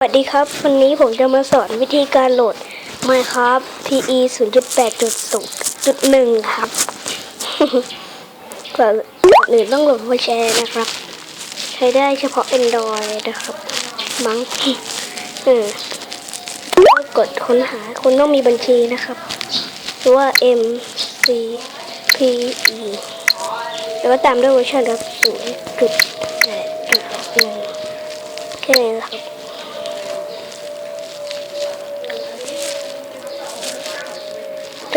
สวัสดีครับ วันนี้ผมจะมาสอนวิธีการโหลด Minecraft PE 0.8.1ครับก่อนอื่นต้องโหลดไวแชร์นะครับ ใช้ได้เฉพาะ Android นะครับ มั้งเออก็กดค้นหาคุณต้องมีบัญชีนะครับหรือว่า M C P E แล้วก็ตามด้วยเวอร์ชันครับ0.8.1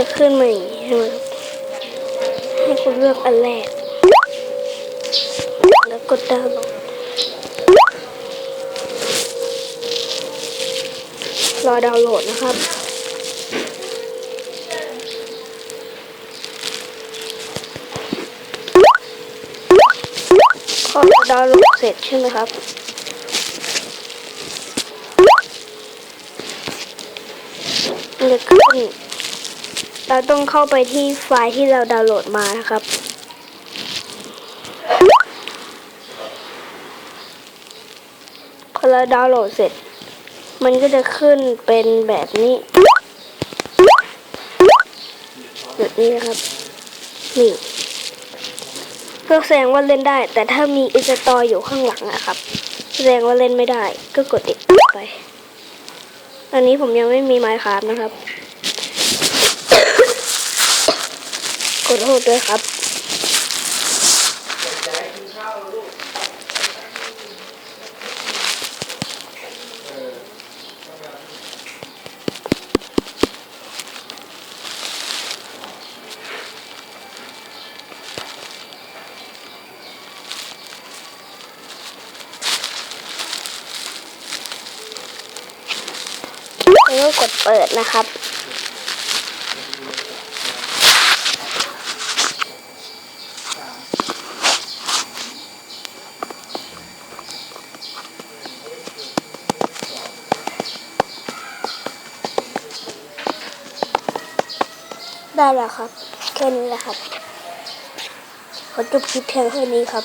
จะขึ้นมาอย่างนี้ใช่ให้คุณเลือกอันแรก แล้วกดดาวน์โหลดรอดาวน์โหลดนะครับพอดาวน์โหลดเสร็จใช่ไหมครับ มันจะขึ้น เราต้องเข้าไปที่ไฟล์ที่เราดาวน์โหลดมานะครับ พอเราดาวน์โหลดเสร็จ มันก็จะขึ้นเป็นแบบนี้แบบนี้นะครับ นี่ก็แสดงว่าเล่นได้ แต่ถ้ามีอินสตออยู่ข้างหลังอะครับ แสดงว่าเล่นไม่ได้ ก็กดติดไป อันนี้ผมยังไม่มีไมค์ครับนะครับ ขอโทษด้วยครับแล้วก็กดเปิดนะครับ ได้แล้วครับ แค่นี้แหละครับ ขอจบคลิปเพียงแค่นี้ครับ